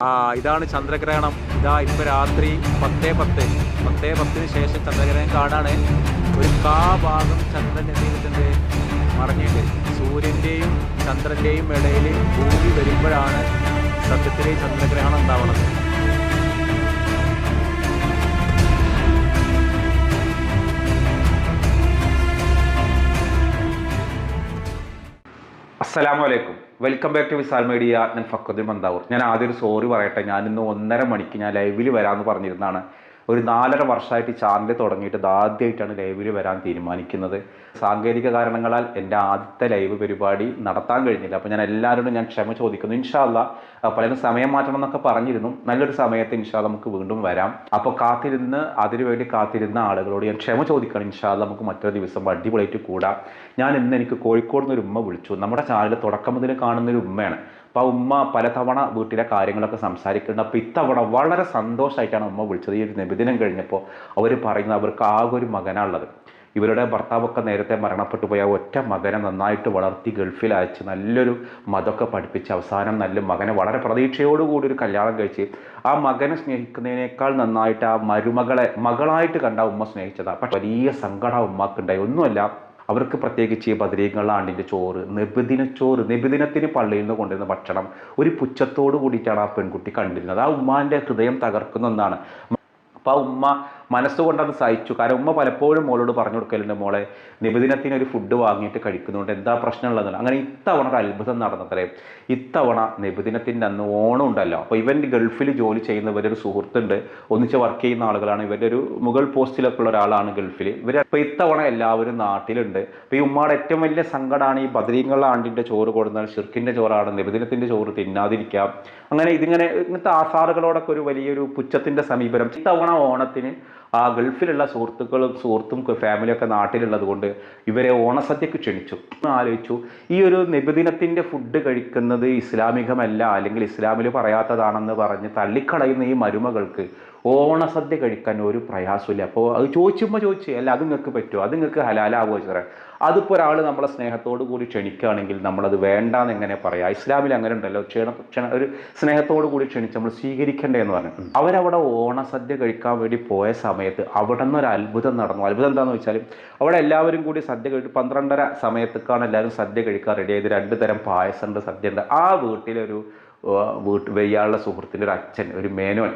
ആ ഇതാണ് ചന്ദ്രഗ്രഹണം. ഇതാ ഇപ്പൊ രാത്രി പത്തേ പത്ത്. പത്തേ പത്തിന് ശേഷം ചന്ദ്രഗ്രഹണം കാണാണ്. ഒരു കാ ഭാഗം ചന്ദ്രൻ എന്ത് ചെയ്തിട്ടുണ്ട്? മറഞ്ഞിട്ട്. സൂര്യന്റെയും ചന്ദ്രന്റെയും ഇടയിൽ ഭൂമി വരുമ്പോഴാണ് സത്യത്തിലെ ചന്ദ്രഗ്രഹണം ഉണ്ടാവുന്നത് അസ്സലാമു അലൈക്കും. Welcome back to Visal media ഞാൻ ഫക്കുദ്ദീൻ മന്ദാവൂർ. ഞാൻ ആദ്യം ഒരു സോറി പറയട്ടെ. ഞാൻ ഇന്ന് ഒന്നര മണിക്ക് ഞാൻ ലൈവിൽ വരാമെന്ന് പറഞ്ഞിരുന്നതാണ്. ഒരു നാലര വർഷമായിട്ട് ചാനൽ തുടങ്ങിയിട്ട് ഇതാദ്യമായിട്ടാണ് ലൈവിൽ വരാൻ തീരുമാനിക്കുന്നത്. സാങ്കേതിക കാരണങ്ങളാൽ എന്റെ ആദ്യത്തെ ലൈവ് പരിപാടി നടത്താൻ കഴിഞ്ഞില്ല. അപ്പോൾ ഞാൻ എല്ലാവരോടും ഞാൻ ക്ഷമ ചോദിക്കുന്നു. ഇൻഷാല്ല പലരും സമയം മാറ്റണം എന്നൊക്കെ പറഞ്ഞിരുന്നു. നല്ലൊരു സമയത്ത് ഇൻഷാല്ല നമുക്ക് വീണ്ടും വരാം. അപ്പോൾ കാത്തിരുന്ന് അതിനുവേണ്ടി കാത്തിരുന്ന ആളുകളോട് ഞാൻ ക്ഷമ ചോദിക്കണം. ഇൻഷാല്ല നമുക്ക് മറ്റൊരു ദിവസം അടിപൊളിയായിട്ട് കൂടാം. ഞാൻ ഇന്ന് എനിക്ക് കോഴിക്കോട് നിന്ന് ഒരു ഉമ്മ വിളിച്ചു. നമ്മുടെ ചാനൽ തുടക്കം മുതൽ കാണുന്ന ഒരു ഉമ്മയാണ്. അപ്പോൾ ഉമ്മ പലതവണ വീട്ടിലെ കാര്യങ്ങളൊക്കെ സംസാരിക്കുന്നുണ്ട്. അപ്പോൾ ഇത്തവണ വളരെ സന്തോഷമായിട്ടാണ് ഉമ്മ വിളിച്ചത്. ഈ ഒരു നിബിദിനം കഴിഞ്ഞപ്പോൾ അവർ പറയുന്നത് അവർക്ക് ആകെ ഒരു മകനാണുള്ളത്. ഇവരുടെ ഭർത്താവൊക്കെ നേരത്തെ മരണപ്പെട്ടു പോയ. ഒറ്റ മകനെ നന്നായിട്ട് വളർത്തി ഗൾഫിൽ അയച്ച് നല്ലൊരു മതമൊക്കെ പഠിപ്പിച്ച് അവസാനം നല്ല മകനെ വളരെ പ്രതീക്ഷയോടുകൂടി ഒരു കല്യാണം കഴിച്ച് ആ മകനെ സ്നേഹിക്കുന്നതിനേക്കാൾ നന്നായിട്ട് ആ മരുമകളെ മകളായിട്ട് കണ്ട ഉമ്മ സ്നേഹിച്ചതാണ് പക്ഷെ വലിയ സങ്കടം ഉമ്മാക്കുണ്ടായി ഒന്നുമല്ല അവർക്ക് പ്രത്യേകിച്ച് ഈ ബദരീങ്ങളുടെ ആണ്ടിന്റെ ചോറ് നിബിദിന ചോറ് നിബിദിനത്തിന് പള്ളിയിൽ നിന്ന് കൊണ്ടുവരുന്ന ഭക്ഷണം ഒരു പുച്ഛത്തോട് കൂടിയിട്ടാണ് ആ പെൺകുട്ടി കണ്ടിരുന്നത്. ആ ഉമ്മാന്റെ ഹൃദയം തകർക്കുന്ന ഒന്നാണ്. അപ്പോൾ ആ ഉമ്മ മനസ്സുകൊണ്ട് അത് സഹിച്ചു. കാരണം ഉമ്മ പലപ്പോഴും മോളോട് പറഞ്ഞു കൊടുക്കലുണ്ട് മോളെ നിബിദിനത്തിന് ഒരു ഫുഡ് വാങ്ങിയിട്ട് കഴിക്കുന്നുണ്ട് എന്താ പ്രശ്നമുള്ളതെന്ന്? അങ്ങനെ ഇത്തവണ ഒരു അത്ഭുതം നടന്നത്രേ. ഇത്തവണ നിബിദിനത്തിന്റെ അന്ന് ഓണം ഉണ്ടല്ലോ. അപ്പോൾ ഇവൻ ഗൾഫിൽ ജോലി ചെയ്യുന്നവരൊരു ഒരു സുഹൃത്തുണ്ട്. ഒന്നിച്ച് വർക്ക് ചെയ്യുന്ന ആളുകളാണ്. ഇവരുടെ ഒരു മുഗൾ പോസ്റ്റിലൊക്കെ ഉള്ള ഒരാളാണ് ഗൾഫിൽ. ഇവർ അപ്പോൾ ഇത്തവണ എല്ലാവരും നാട്ടിലുണ്ട്. അപ്പോൾ ഈ ഉമ്മയുടെ ഏറ്റവും വലിയ സങ്കടമാണ് ഈ ബദരീങ്ങളുടെ ആണ്ടിന്റെ ചോറ് കൊടുന്നാൽ ഷിർക്കിന്റെ ചോറാണ്. നിബിദിനത്തിന്റെ ചോറ് തിന്നാതിരിക്കാം അങ്ങനെ ഇതിങ്ങനെ ഇങ്ങനത്തെ ആസാറുകളോടൊക്കെ ഒരു വലിയൊരു പുച്ഛത്തിന്റെ സമീപനം. ഇത്തവണ ഓണത്തിന് ആ ഗൾഫിലുള്ള സുഹൃത്തുക്കളും സുഹൃത്തും ഫാമിലിയൊക്കെ നാട്ടിലുള്ളത് കൊണ്ട് ഇവരെ ഓണസദ്യക്ക് ക്ഷണിച്ചു. ആലോചിച്ചു. ഈ ഒരു നിബിദിനത്തിന്റെ ഫുഡ് കഴിക്കുന്നത് ഇസ്ലാമികമല്ല അല്ലെങ്കിൽ ഇസ്ലാമിൽ പറയാത്തതാണെന്ന് പറഞ്ഞ് തള്ളിക്കളയുന്ന ഈ മരുമകൾക്ക് ഓണസദ്യ കഴിക്കാൻ ഒരു പ്രയാസമില്ല അപ്പോൾ അത് ചോദിച്ചുമ്പോൾ ചോദിച്ചു അല്ല അത് നിങ്ങൾക്ക് പറ്റുമോ അത് നിങ്ങൾക്ക് ഹലാലാവുമോ ചെറിയ അതിപ്പോൾ ഒരാൾ നമ്മളെ സ്നേഹത്തോടു കൂടി ക്ഷണിക്കുകയാണെങ്കിൽ നമ്മളത് വേണ്ടാന്ന് എങ്ങനെ പറയാം? ഇസ്ലാമിൽ അങ്ങനെ ഉണ്ടല്ലോ. ക്ഷണ ക്ഷണ ഒരു സ്നേഹത്തോടു കൂടി ക്ഷണിച്ച് നമ്മൾ സ്വീകരിക്കണ്ടേ എന്ന് പറഞ്ഞു. അവരവിടെ ഓണസദ്യ കഴിക്കാൻ വേണ്ടി പോയ സമയത്ത് അവിടെ നിന്ന് ഒരു അത്ഭുതം നടന്നു. അത്ഭുതം എന്താണെന്ന് വെച്ചാൽ അവിടെ എല്ലാവരും കൂടി സദ്യ കഴിച്ച് പന്ത്രണ്ടര സമയത്തേക്കാണ് എല്ലാവരും സദ്യ കഴിക്കാൻ റെഡി ആയത്. രണ്ട് തരം പായസമുണ്ട് സദ്യ ഉണ്ട് ആ വീട്ടിലൊരു വീട്ട് വെയ്യാളുടെ സുഹൃത്തിന്റെ ഒരു അച്ഛൻ ഒരു മേനോൻ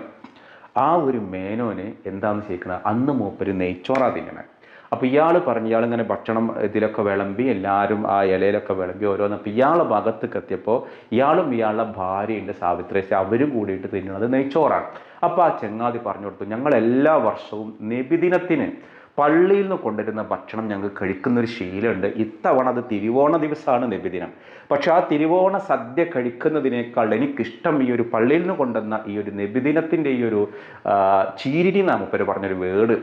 ആ ഒരു മേനോന് എന്താണെന്ന് ചോദിക്കുന്നത് അന്ന് മൂപ്പര് നെയ്ച്ചോറാ തിന്നണേ. അപ്പോൾ ഇയാൾ പറഞ്ഞു ഇയാൾ ഇങ്ങനെ ഭക്ഷണം ഇതിലൊക്കെ വിളമ്പി എല്ലാവരും ആ ഇലയിലൊക്കെ വിളമ്പി ഓരോന്ന് അപ്പോൾ ഇയാളെ ഭാഗത്തേക്ക് എത്തിയപ്പോൾ ഇയാളും ഇയാളുടെ ഭാര്യയുണ്ട് സാവിത്രേശ അവരും കൂടിയിട്ട് തിന്നുന്നത് നെയ്ച്ചോറാണ്. അപ്പോൾ ആ ചെങ്ങാതി പറഞ്ഞു കൊടുത്തു ഞങ്ങൾ എല്ലാ വർഷവും നബിദിനത്തിന് പള്ളിയിൽ നിന്ന് കൊണ്ടുവരുന്ന ഭക്ഷണം ഞങ്ങൾ കഴിക്കുന്ന ഒരു ശീലമുണ്ട്. ഇത്തവണ അത് തിരുവോണ ദിവസമാണ് നബിദിനം. പക്ഷേ ആ തിരുവോണ സദ്യ കഴിക്കുന്നതിനേക്കാൾ എനിക്കിഷ്ടം ഈ ഒരു പള്ളിയിൽ നിന്ന് കൊണ്ടുവന്ന ഈ ഒരു നബിദിനത്തിന്റെ ഈ ഒരു ചീരിനി നാമപ്പര് പറഞ്ഞൊരു വേട്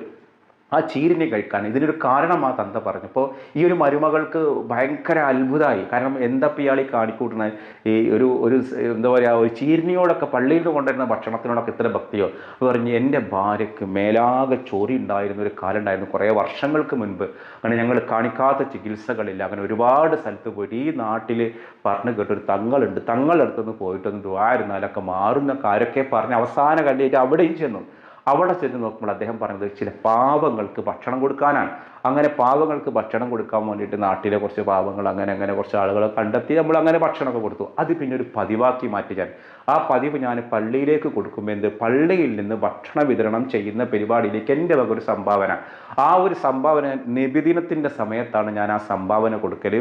ആ ചീരിനെ കഴിക്കാൻ. ഇതിനൊരു കാരണം ആ തന്ത പറഞ്ഞു. പറഞ്ഞപ്പോൾ ഈ ഒരു മരുമകൾക്ക് ഭയങ്കര അത്ഭുതമായി കാരണം എന്താ ഇയാൾ ഈ കാണിക്കൂട്ടുന്നത്? ഈ ഒരു ഒരു എന്താ പറയുക ഒരു ചീരിനിയോടൊക്കെ പള്ളിയിൽ നിന്ന് കൊണ്ടുവരുന്ന ഭക്ഷണത്തിനോടൊക്കെ ഇത്ര ഭക്തിയോ? അത് പറഞ്ഞ് എന്റെ ഭാര്യയ്ക്ക് മേലാകെ ചോറി ഉണ്ടായിരുന്ന ഒരു കാലം ഉണ്ടായിരുന്നു കുറേ വർഷങ്ങൾക്ക് മുൻപ്. അങ്ങനെ ഞങ്ങൾ കാണിക്കാത്ത ചികിത്സകളില്ല. അങ്ങനെ ഒരുപാട് സ്ഥലത്ത് പോയിട്ട് ഈ നാട്ടിൽ പറഞ്ഞു കേട്ടൊരു തങ്ങളുണ്ട്. തങ്ങളെടുത്തുനിന്ന് പോയിട്ടൊന്ന് ദുവായിരുന്നാലൊക്കെ മാറുന്ന കാര്യമൊക്കെ പറഞ്ഞ് അവസാന കണ്ടിട്ട് അവിടെയും ചെന്നു. അവിടെ ചെന്ന് നോക്കുമ്പോൾ അദ്ദേഹം പറഞ്ഞത് ചില പാവങ്ങൾക്ക് ഭക്ഷണം കൊടുക്കാനാണ്. അങ്ങനെ പാവങ്ങൾക്ക് ഭക്ഷണം കൊടുക്കാൻ വേണ്ടിയിട്ട് നാട്ടിലെ കുറച്ച് പാവങ്ങൾ അങ്ങനെ അങ്ങനെ കുറച്ച് ആളുകളെ കണ്ടെത്തി നമ്മൾ അങ്ങനെ ഭക്ഷണമൊക്കെ കൊടുത്തു. അത് പിന്നെ ഒരു പതിവാക്കി മാറ്റി ഞാൻ. ആ പതിവ് ഞാൻ പള്ളിയിലേക്ക് കൊടുക്കുമ്പോൾ എന്ത്? പള്ളിയിൽ നിന്ന് ഭക്ഷണ വിതരണം ചെയ്യുന്ന പരിപാടിയിലേക്ക് എന്റെ വക ഒരു സംഭാവന. ആ ഒരു സംഭാവന നിബിദിനത്തിന്റെ സമയത്താണ് ഞാൻ ആ സംഭാവന കൊടുക്കൽ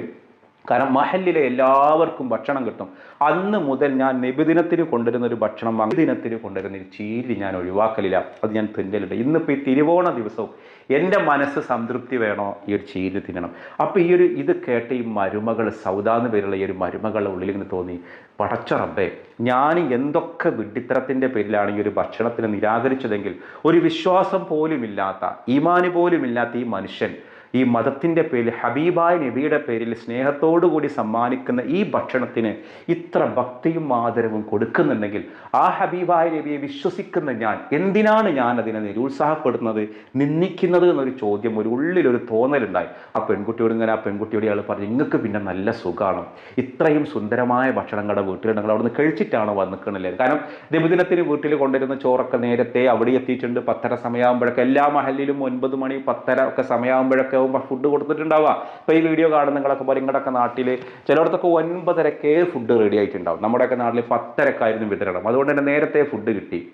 കാരണം മഹലിലെ എല്ലാവർക്കും ഭക്ഷണം കിട്ടും. അന്ന് മുതൽ ഞാൻ നിബിദിനത്തിന് കൊണ്ടുവരുന്ന ഒരു ഭക്ഷണം ദിനത്തിന് കൊണ്ടുവരുന്ന ഒരു ചീരി ഞാൻ ഒഴിവാക്കലില്ല. അത് ഞാൻ തിന്നലുണ്ട്. ഇന്നിപ്പോൾ ഈ തിരുവോണ ദിവസവും എന്റെ മനസ്സ് സംതൃപ്തി വേണോ? ഈ ഒരു ചീരി തിന്നണം. അപ്പോൾ ഈ ഒരു ഇത് കേട്ട ഈ മരുമകൾ സൗദാന്ന് പേരുള്ള ഈ ഒരു മരുമകളുടെ ഉള്ളിൽ ഇങ്ങനെ തോന്നി പടച്ച റബ്ബേ ഞാൻ എന്തൊക്കെ വിഡ്ഢിത്തരത്തിന്റെ പേരിലാണ് ഈ ഒരു ഭക്ഷണത്തിന് നിരാകരിച്ചതെങ്കിൽ ഒരു വിശ്വാസം പോലുമില്ലാത്ത ഈമാന് പോലുമില്ലാത്ത ഈ മനുഷ്യൻ ഈ മതത്തിന്റെ പേരിൽ ഹബീബായ നബിയുടെ പേരിൽ സ്നേഹത്തോടു കൂടി സമ്മാനിക്കുന്ന ഈ ഭക്ഷണത്തിന് ഇത്ര ഭക്തിയും ആദരവും കൊടുക്കുന്നുണ്ടെങ്കിൽ ആ ഹബീബായ നബിയെ വിശ്വസിക്കുന്ന ഞാൻ എന്തിനാണ് ഞാൻ അതിനെ നിരുത്സാഹപ്പെടുന്നത് നിന്ദിക്കുന്നത് എന്നൊരു ചോദ്യം ഒരു ഉള്ളിലൊരു തോന്നലുണ്ടായി. ആ പെൺകുട്ടിയോട് ഇങ്ങനെ ആ പെൺകുട്ടിയോട് അയാൾ പറഞ്ഞു നിങ്ങൾക്ക് പിന്നെ നല്ല സുഖമാണ് ഇത്രയും സുന്ദരമായ ഭക്ഷണങ്ങളുടെ വീട്ടിൽ നിങ്ങൾ അവിടുന്ന് കഴിച്ചിട്ടാണ് വന്നിക്കണില്ലേ കാരണം ദിവദിനത്തിന് വീട്ടിൽ കൊണ്ടിരുന്ന ചോറൊക്കെ നേരത്തെ അവിടെ എത്തിയിട്ടുണ്ട്. പത്തര സമയമാകുമ്പോഴൊക്കെ എല്ലാ മഹലിലും ഒൻപത് മണി പത്തര ഒക്കെ സമയമാകുമ്പോഴൊക്കെ ആകുമ്പോൾ ഫുഡ് കൊടുത്തിട്ടുണ്ടാവുക. ഇപ്പോൾ ഈ വീഡിയോ കാണുന്ന പോലെ ഇങ്ങോട്ടൊക്കെ നാട്ടിൽ ചിലയിടത്തൊക്കെ ഒൻപതരക്കേ ഫുഡ് റെഡി ആയിട്ടുണ്ടാവും. നമ്മുടെയൊക്കെ നാട്ടിൽ പത്തരക്കായിരുന്നു വിതരണം. അതുകൊണ്ട് തന്നെ നേരത്തെ ഫുഡ് കിട്ടി.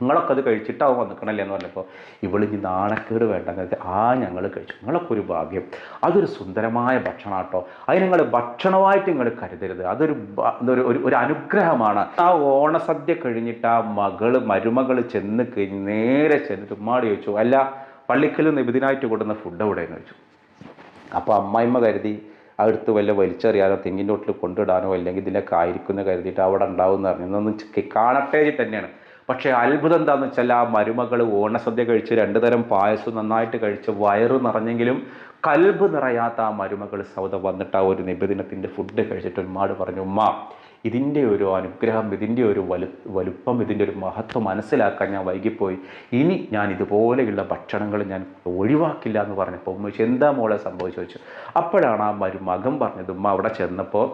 നിങ്ങളൊക്കെ അത് കഴിച്ചിട്ടാവും വന്നിക്കണല്ലേ എന്ന് പറഞ്ഞപ്പോൾ ഇവളിഞ്ഞ് നാണക്കേട് വേണ്ട എന്നിട്ട് ആ ഞങ്ങൾ കഴിച്ചു. നിങ്ങളൊക്കെ ഒരു ഭാഗ്യം. അതൊരു സുന്ദരമായ ഭക്ഷണം കേട്ടോ അത് നിങ്ങൾ ഭക്ഷണമായിട്ട് നിങ്ങൾ കരുതരുത്. അതൊരു ഒരു ഒരു- അനുഗ്രഹമാണ്. ആ ഓണസദ്യ കഴിഞ്ഞിട്ട് ആ മകൾ മരുമകൾ ചെന്ന് കഴിഞ്ഞ് നേരെ ചെന്നിട്ട് ഉമ്മാടി ചോദിച്ചു അല്ല പള്ളിക്കൽ നിബിദിനായിട്ട് കൊടുക്കുന്ന ഫുഡ് എവിടെയെന്ന് ചോദിച്ചു. അപ്പോൾ അമ്മായിമ്മ കരുതി അടുത്ത് വല്ല വലിച്ചെറിയാനോ തെങ്ങിന്റെ ഒട്ടിൽ കൊണ്ടിടാനോ അല്ലെങ്കിൽ ഇതിനെ കായിരിക്കുന്ന കരുതിയിട്ട് അവിടെ ഉണ്ടാവും എന്ന് പറഞ്ഞു. ഇന്നൊന്നും ചെ- കാണട്ടെ തന്നെയാണ്. പക്ഷേ അത്ഭുതം എന്താണെന്ന് വെച്ചാൽ ആ മരുമകൾ ഓണസദ്യ കഴിച്ച് രണ്ട് തരം പായസം നന്നായിട്ട് കഴിച്ച് വയറ് നിറഞ്ഞെങ്കിലും കൽബ് നിറയാത്ത ആ മരുമകൾ സൗദ വന്നിട്ട് ആ ഒരു നിബിദിനത്തിന്റെ ഫുഡ് കഴിച്ചിട്ട് ഉമ്മാട് പറഞ്ഞു ഉമ്മ ഇതിന്റെ ഒരു അനുഗ്രഹം ഇതിന്റെ ഒരു വലു വലുപ്പം ഇതിന്റെ ഒരു മഹത്വം മനസ്സിലാക്കാൻ ഞാൻ വൈകിപ്പോയി. ഇനി ഞാൻ ഇതുപോലെയുള്ള ഭക്ഷണങ്ങൾ ഞാൻ ഒഴിവാക്കില്ല എന്ന് പറഞ്ഞപ്പോൾ ഉമ്മ എന്താ മോളെ സംഭവിച്ചു ചോദിച്ചു. അപ്പോഴാണ് ആ മരുമകൻ പറഞ്ഞത് ഉമ്മ അവിടെ ചെന്നപ്പോൾ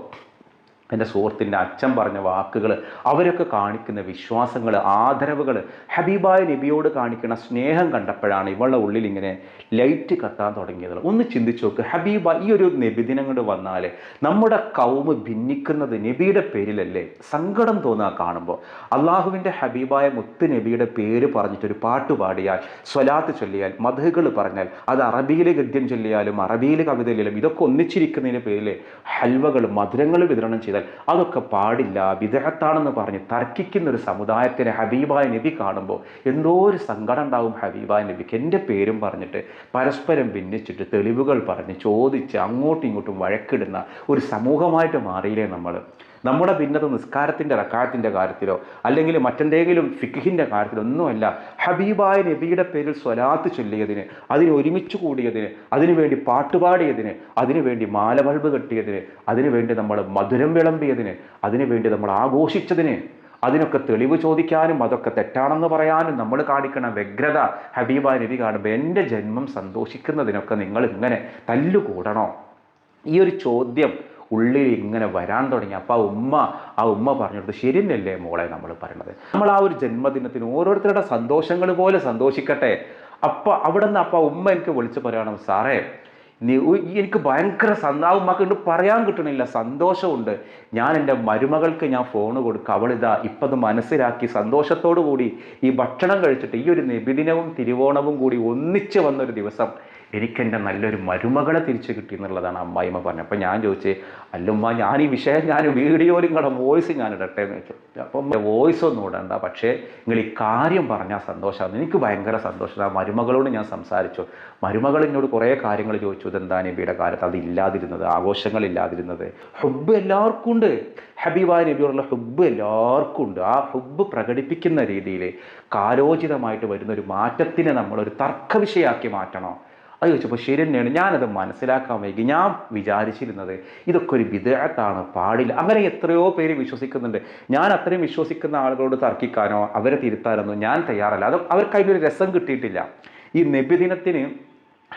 എന്റെ സുഹൃത്തിന്റെ അച്ഛൻ പറഞ്ഞ വാക്കുകൾ അവരൊക്കെ കാണിക്കുന്ന വിശ്വാസങ്ങൾ ആദരവുകൾ ഹബീബായ നബിയോട് കാണിക്കുന്ന സ്നേഹം കണ്ടപ്പോഴാണ് ഇവളുടെ ഉള്ളിൽ ഇങ്ങനെ ലൈറ്റ് കത്താൻ തുടങ്ങിയത്. ഒന്ന് ചിന്തിച്ചു നോക്ക് ഹബീബ ഈ ഒരു നബിദിനം കൊണ്ട് വന്നാൽ നമ്മുടെ കൗമ് ഭിന്നിക്കുന്നത് നബിയുടെ പേരിലല്ലേ? സങ്കടം തോന്നുക കാണുമ്പോൾ. അള്ളാഹുവിന്റെ ഹബീബായ മുത്ത് നബിയുടെ പേര് പറഞ്ഞിട്ടൊരു പാട്ട് പാടിയാൽ സ്വലാത്ത് ചൊല്ലിയാൽ മധുകൾ പറഞ്ഞാൽ അത് അറബിയിലെ ഗദ്യം ചൊല്ലിയാലും അറബിയിൽ കവിതയിലും ഇതൊക്കെ ഒന്നിച്ചിരിക്കുന്നതിന് പേരിൽ ഹൽവകൾ മധുരങ്ങൾ വിതരണം ചെയ്താൽ അതൊക്കെ പാടില്ല. വിദേഹത്താണെന്ന് പറഞ്ഞ് തർക്കിക്കുന്ന ഒരു സമുദായത്തിനെ ഹബീബായ നബി കാണുമ്പോൾ എന്തോ ഒരു സങ്കടം ഉണ്ടാവും ഹബീബായ നബിക്ക്. എന്റെ പേരും പറഞ്ഞിട്ട് പരസ്പരം ഭിന്നിച്ചിട്ട് തെളിവുകൾ പറഞ്ഞ് ചോദിച്ച് അങ്ങോട്ടും ഇങ്ങോട്ടും വഴക്കിടുന്ന ഒരു സമൂഹമായിട്ട് മാറിയില്ലേ നമ്മൾ? നമ്മുടെ ഭിന്നത നിസ്കാരത്തിന്റെ റക്കാത്തിന്റെ കാര്യത്തിലോ അല്ലെങ്കിൽ മറ്റെന്തെങ്കിലും ഫിഖിന്റെ കാര്യത്തിലോ ഒന്നുമല്ല. ഹബീബായ നബിയുടെ പേരിൽ സ്വലാത്ത് ചൊല്ലിയതിന് അതിന് ഒരുമിച്ച് കൂടിയതിന് അതിനുവേണ്ടി പാട്ടുപാടിയതിന് അതിനുവേണ്ടി മാലബൾബ് കെട്ടിയതിന് അതിനുവേണ്ടി നമ്മൾ മധുരം വിളമ്പിയതിന് അതിനുവേണ്ടി നമ്മൾ ആഘോഷിച്ചതിന് അതിനൊക്കെ തെളിവ് ചോദിക്കാനും അതൊക്കെ തെറ്റാണെന്ന് പറയാനും നമ്മൾ കാണിക്കണ വ്യഗ്രത ഹബീബ നബി കാണുമ്പോൾ എന്റെ ജന്മം സന്തോഷിക്കുന്നതിനൊക്കെ നിങ്ങൾ ഇങ്ങനെ തല്ലുകൂടണോ? ഈ ഒരു ചോദ്യം ഉള്ളിൽ ഇങ്ങനെ വരാൻ തുടങ്ങി. അപ്പോൾ ആ ഉമ്മ ആ ഉമ്മ പറഞ്ഞത് ശരിയല്ലേ മോളെ നമ്മൾ പറയണത്. നമ്മൾ ആ ഒരു ജന്മദിനത്തിന് ഓരോരുത്തരുടെ സന്തോഷങ്ങൾ പോലെ സന്തോഷിക്കട്ടെ. അപ്പോൾ അവിടെ നിന്ന് അപ്പോൾ ഉമ്മ എനിക്ക് വിളിച്ച് പറയണം സാറേ നീ എനിക്ക് ഭയങ്കര സന്താ ഉമ്മക്ക് പറയാൻ കിട്ടണില്ല സന്തോഷമുണ്ട്. ഞാൻ എന്റെ മരുമകൾക്ക് ഞാൻ ഫോൺ കൊടുക്കുക അവളിതാ ഇപ്പം മനസ്സിലാക്കി സന്തോഷത്തോടു കൂടി ഈ ഭക്ഷണം കഴിച്ചിട്ട് ഈ ഒരു നിബിദിനവും തിരുവോണവും കൂടി ഒന്നിച്ച് വന്നൊരു ദിവസം എനിക്കെന്റെ നല്ലൊരു മരുമകളെ തിരിച്ചു കിട്ടി എന്നുള്ളതാണ് അമ്മായിമ്മ പറഞ്ഞത്. അപ്പം ഞാൻ ചോദിച്ചേ അല്ലുമ്മ ഞാൻ ഈ വിഷയം ഞാൻ വീഡിയോയിലും കൂടെ വോയിസ് ഞാൻ ഇടട്ടെ എന്ന് വെച്ചു അപ്പം വോയിസ് ഒന്നും ഇടണ്ട പക്ഷേ നിങ്ങൾ ഈ കാര്യം പറഞ്ഞാൽ സന്തോഷമാണ് എനിക്ക് ഭയങ്കര സന്തോഷം. ആ മരുമകളോട് ഞാൻ സംസാരിച്ചു. മരുമകൾ എന്നോട് കുറേ കാര്യങ്ങൾ ചോദിച്ചു. ഇതെന്താ നബിയുടെ കാലത്ത്? അത് ഇല്ലാതിരുന്നത് ആഘോഷങ്ങൾ ഇല്ലാതിരുന്നത്. ഹുബ് എല്ലാവർക്കും ഉണ്ട്. ഹബീബായ നബിയോടുള്ള ഹുബ് എല്ലാവർക്കും ഉണ്ട്. ആ ഹുബ് പ്രകടിപ്പിക്കുന്ന രീതിയിൽ കാലോചിതമായിട്ട് വരുന്ന ഒരു മാറ്റത്തിനെ നമ്മളൊരു തർക്ക വിഷയമാക്കി മാറ്റണോ. അത് ചോദിച്ചപ്പോൾ ശരി തന്നെയാണ്. ഞാനത് മനസ്സിലാക്കാൻ വൈകി. ഞാൻ വിചാരിച്ചിരുന്നത് ഇതൊക്കെ ഒരു വിദേഹത്താണ് പാടില്ല. അങ്ങനെ എത്രയോ പേര് വിശ്വസിക്കുന്നുണ്ട്. ഞാൻ അത്രയും വിശ്വസിക്കുന്ന ആളുകളോട് തർക്കിക്കാനോ അവരെ തിരുത്താനൊന്നും ഞാൻ തയ്യാറല്ല. അത് അവർക്ക് ഒരു രസം കിട്ടിയിട്ടില്ല. ഈ നബിദിനത്തിന്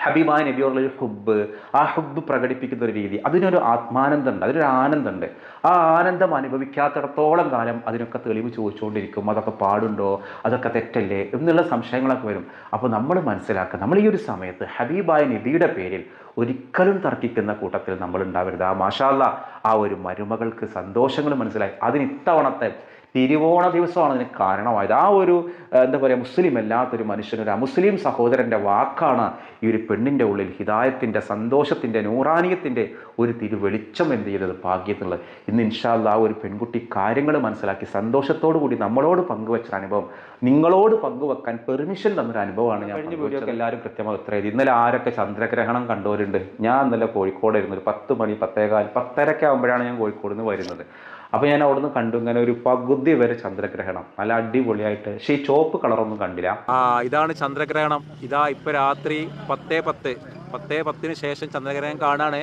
ഹബീബായ നബിയോടുള്ള ഒരു ഹുബ് ആ ഹുബ് പ്രകടിപ്പിക്കുന്ന ഒരു രീതി അതിനൊരു ആത്മാനന്ദമുണ്ട് അതിനൊരു ആനന്ദമുണ്ട്. ആ ആനന്ദം അനുഭവിക്കാത്തിടത്തോളം കാലം അതിനൊക്കെ തെളിവ് ചോദിച്ചുകൊണ്ടിരിക്കും അതൊക്കെ പാടുണ്ടോ അതൊക്കെ തെറ്റല്ലേ എന്നുള്ള സംശയങ്ങളൊക്കെ വരും. അപ്പോൾ നമ്മൾ മനസ്സിലാക്കുക നമ്മൾ ഈ ഒരു സമയത്ത് ഹബീബായ നബിയുടെ പേരിൽ ഒരിക്കലും തർക്കിക്കുന്ന കൂട്ടത്തിൽ നമ്മൾ ഉണ്ടാവരുത്. ആ മാഷാല്ല ആ ഒരു മരുമകൾക്ക് സന്തോഷങ്ങൾ മനസ്സിലായി. അതിന് ഇത്തവണത്തെ തിരുവോണ ദിവസമാണ് അതിന് കാരണമായത്. ആ ഒരു എന്താ പറയുക മുസ്ലിം അല്ലാത്തൊരു മനുഷ്യനൊരു അമുസ്ലിം സഹോദരന്റെ വാക്കാണ് ഈ ഒരു പെണ്ണിന്റെ ഉള്ളിൽ ഹിതായത്തിന്റെ സന്തോഷത്തിന്റെ നൂറാനിയത്തിന്റെ ഒരു തിരുവെളിച്ചം എന്ത് ചെയ്തത്? ഭാഗ്യത്തിനുള്ളത്. ഇന്ന് ഇൻഷാല്ല ആ ഒരു പെൺകുട്ടി കാര്യങ്ങൾ മനസ്സിലാക്കി സന്തോഷത്തോടു കൂടി നമ്മളോട് പങ്കുവെച്ച അനുഭവം. നിങ്ങളോട് പങ്കുവെക്കാൻ പെർമിഷൻ തന്നൊരു അനുഭവമാണ് ഞാൻ കഴിഞ്ഞ എല്ലാവരും കൃത്യമായി ഉത്തരം ചെയ്തു ഇന്നലെ ആരൊക്കെ ചന്ദ്രഗ്രഹണം കണ്ടവരുണ്ട്? ഞാൻ ഇന്നലെ കോഴിക്കോടായിരുന്നു. ഒരു പത്ത് മണി പത്തേകാൽ പത്തരയ്ക്ക് ആകുമ്പോഴാണ് ഞാൻ കോഴിക്കോട് നിന്ന് വരുന്നത്. അപ്പോൾ ഞാൻ അവിടുന്ന് കണ്ടു ഇങ്ങനെ ഒരു പകുതി വരെ ചന്ദ്രഗ്രഹണം. നല്ല അടിപൊളിയായിട്ട്. പക്ഷേ ഈ ചോപ്പ് കളറൊന്നും കണ്ടില്ല. ആ ഇതാണ് ചന്ദ്രഗ്രഹണം. ഇതാ ഇപ്പൊ രാത്രി പത്തേ പത്ത്. പത്തേ പത്തിന് ശേഷം ചന്ദ്രഗ്രഹണം കാണാണ്.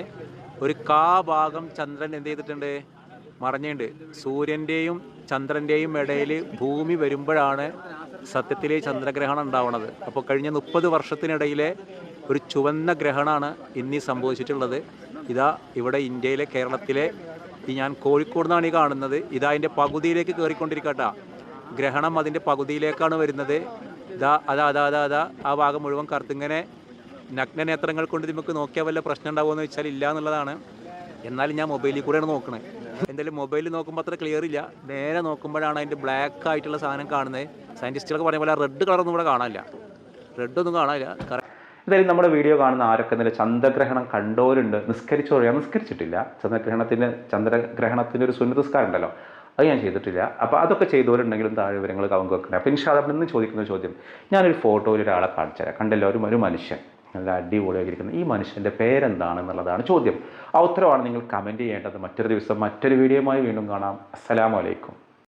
ഒരു കാ ഭാഗം ചന്ദ്രൻ എന്ത് ചെയ്തിട്ടുണ്ട്? മറഞ്ഞിട്ടുണ്ട്. സൂര്യന്റെയും ചന്ദ്രന്റെയും ഇടയിൽ ഭൂമി വരുമ്പോഴാണ് സത്യത്തിലെ ചന്ദ്രഗ്രഹണം ഉണ്ടാവുന്നത് അപ്പോൾ കഴിഞ്ഞ മുപ്പത് വർഷത്തിനിടയിലെ ഒരു ചുവന്ന ഗ്രഹണമാണ് ഇന്നീ സംഭവിച്ചിട്ടുള്ളത്. ഇതാ ഇവിടെ ഇന്ത്യയിലെ കേരളത്തിലെ ഈ ഞാൻ കോഴിക്കോട് നിന്നാണ് ഈ കാണുന്നത്. ഇതാ അതിന്റെ പകുതിയിലേക്ക് കയറിക്കൊണ്ടിരിക്കട്ടാ. ഗ്രഹണം അതിന്റെ പകുതിയിലേക്കാണ് വരുന്നത്. ഇതാ അതാ അതാ അതാ അതാ ആ ഭാഗം മുഴുവൻ കറുത്തിങ്ങനെ നഗ്നനേത്രങ്ങൾ കൊണ്ട് നമുക്ക് നോക്കിയാൽ വല്ല പ്രശ്നം ഉണ്ടാവുമെന്ന് വെച്ചാൽ ഇല്ല എന്നുള്ളതാണ്. എന്നാലും ഞാൻ മൊബൈലിൽ കൂടെയാണ് നോക്കണത് എന്തായാലും മൊബൈലിൽ നോക്കുമ്പോൾ അത്ര ക്ലിയർ ഇല്ല. നേരെ നോക്കുമ്പോഴാണ് അതിന്റെ ബ്ലാക്ക് ആയിട്ടുള്ള സാധനം കാണുന്നത്. സയന്റിസ്റ്റുകളൊക്കെ പറയുമ്പോൾ പോലെ റെഡ് കളറൊന്നും ഇവിടെ കാണാനില്ല. റെഡ് ഒന്നും കാണാനില്ല. എന്തായാലും നമ്മുടെ വീഡിയോ കാണുന്ന ആരൊക്കെ ഇന്നലെ ചന്ദ്രഗ്രഹണം കണ്ടവരുണ്ട് നിസ്കരിച്ചോ ഞാൻ നിസ്കരിച്ചിട്ടില്ല. ചന്ദ്രഗ്രഹണത്തിന് ചന്ദ്രഗ്രഹണത്തിന്റെ ഒരു സുന്നതസ്കാരം ഉണ്ടല്ലോ അത് ഞാൻ ചെയ്തിട്ടില്ല. അപ്പോൾ അതൊക്കെ ചെയ്തവരുണ്ടെങ്കിലും താഴെ വിവരങ്ങൾ കവങ്ക് വെക്കണം? അപ്പം ഇൻഷാ അവിടെ നിന്ന് ചോദിക്കുന്ന ചോദ്യം ഞാനൊരു ഫോട്ടോയിൽ ഒരാളെ കാണിച്ചു തരാം. കണ്ടല്ലോ ഒരു ഒരു മനുഷ്യൻ. നല്ല അടിപൊളിയായിരിക്കുന്നത് ഈ മനുഷ്യന്റെ പേരെന്താണെന്നുള്ളതാണ് ചോദ്യം. ആ ഉത്തരവാണ് നിങ്ങൾ കമന്റ് ചെയ്യേണ്ടത്. മറ്റൊരു ദിവസം മറ്റൊരു വീഡിയോയുമായി വീണ്ടും കാണാം. അസ്സലാമലൈക്കും